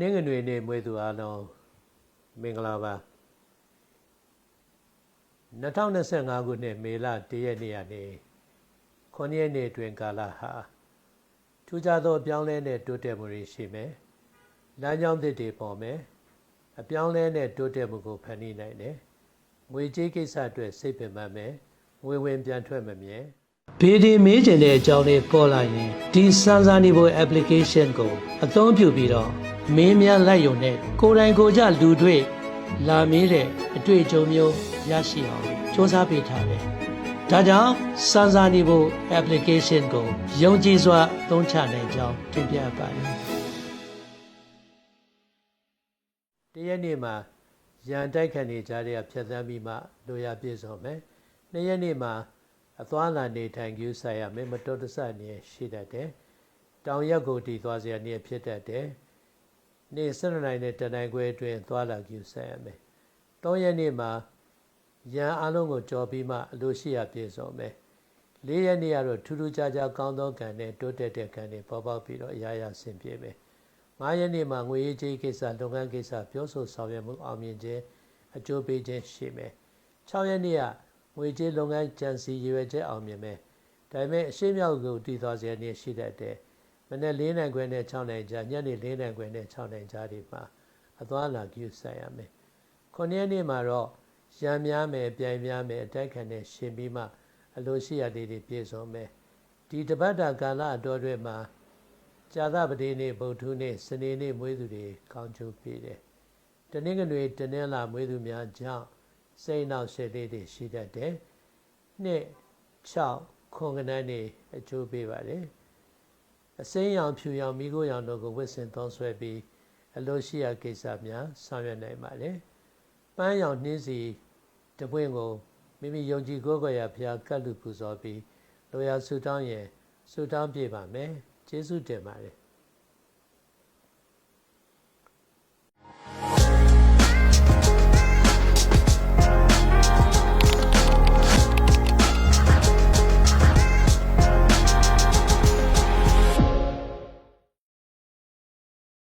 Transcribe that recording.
နင်္ဂနွေနေ့မွေးသူအားလုံးမင်္ဂလာပါ2025ခုနှစ်မေလ1ရက်နေ့ကနေ9ရက်နေ့တွင်ကာလဟာထူးခြားသောအပြောင်းလဲနဲ့တိုးတက်မှုတွေရှိမယ်။လမ်းကြောင်းသစ်တွေပေါ်မယ်။အပြောင်းလဲနဲ့တိုးတက်မှုကိုဖန်တီးနိုင်တယ်။ငွေကြေးကိစ္စအတွက်စိတ်ပင်ပန်းမယ်။ငွေဝင်ပြန်ထွက်မမြဲ။ဘေးဒီမေးကျင်တဲ့အကြောင်းလေးပေါ်လာရင်ဒီစမ်းစာနေဖို့ application ကိုအသုံးပြုပြီးတော့ မင်းများလိုက်ရုံနဲ့ကိုယ်တိုင်ကိုယ်ကြလူတွေ့လာမေးတဲ့အတွေ့အကြုံမျိုးရရှိအောင်စ조사ပေးထားတယ်။ဒါကြောင့်စမ်းစာနေဖို့ application ကိုယုံကြည်စွာသုံးချနိုင်ကြောင်းတင်ပြပါတယ်။တရက်နေ့မှာရန်တိုက်ခံနေကြတဲ့ဖြတ်သန်းပြီးမှလိုရပြည့်စုံမယ်။နှစ်ရက်နေ့မှာအသွားလာနေထိုင်ကြူးဆိုင်ရမယ်မတော်တဆနေရှိတတ်တယ်။တောင်ရက်ကိုတည်သွားစရာနေဖြစ်တတ်တယ်။ နေ့7နိုင်နဲ့တနိုင်ခွဲအတွင်းသွားလာကြူးဆိုင်ရမယ်။တောရက်နေ့မှာရန်အလုံးကိုကြော်ပြီးမှအလိုရှိရပြည့်စုံမယ်။လေးရက်နေ့ကတော့ထူးထူးခြားခြားကောင်းသောကံနဲ့တိုးတက်တဲ့ကံတွေပေါ်ပေါက်ပြီးတော့အရာရာဆင်ပြေမယ်။ငါးရက်နေ့မှာငွေရေးကြေးကိစ္စလုပ်ငန်းကိစ္စပြောဆိုဆောင်ရွက်မှုအောင်မြင်ခြင်းအကျိုးပေးခြင်းရှိမယ်။6ရက်နေ့ကငွေကြေးလုပ်ငန်းကြံစီရွယ်ချက်အောင်မြင်မယ်။ဒါပေမဲ့အရှိမြောက်ကိုတည်သွားစေနေရှိတတ်တယ်။ မနေ့၄နိုင်ခွဲနဲ့6နိုင်ကြားညနေ၄နိုင်ခွဲနဲ့6နိုင်ကြားဒီမှာအသွားလာကြည့်ဆိုင်ရမယ်။9ရက်နေ့မှာတော့ရံများမယ်ပြိုင်များမယ်အတိုက်ခံနဲ့ရှင်ပြီးမှအလိုရှိရလေးတွေပြည့်စုံမယ်ဒီတပတ်တာကာလအတော်တွေမှာဇာသပတိနေ့ဗုဒ္ဓနေ့စနေနေ့မွေးသူတွေကောင်းကျိုးပေးတယ်တနင်္ဂနွေတနင်္လာမွေးသူများကြောင့်စိတ်နောက်ရှည်လေးတွေရှိတတ်တယ်နှစ်6ခွန်ကနန်းနေအကျိုးပေးပါတယ် အစိမ်းရောင်ဖြူရောင်မိခိုးရောင်တို့ကိုဝစ်စင်သုံးဆွဲပြီးအလိုရှိရာကိစ္စများဆောင်ရွက်နိုင်ပါတယ်ပန်းရောင်နှင်းစီတပွင့်ကိုမိမိယုံကြည်ကိုးကွယ်ရာဘုရားကတ်လူပူဇော်ပြီးလိုရာဆူတောင်းရင်ဆူတောင်းပြပါမယ်ကျေးဇူးတင်ပါတယ်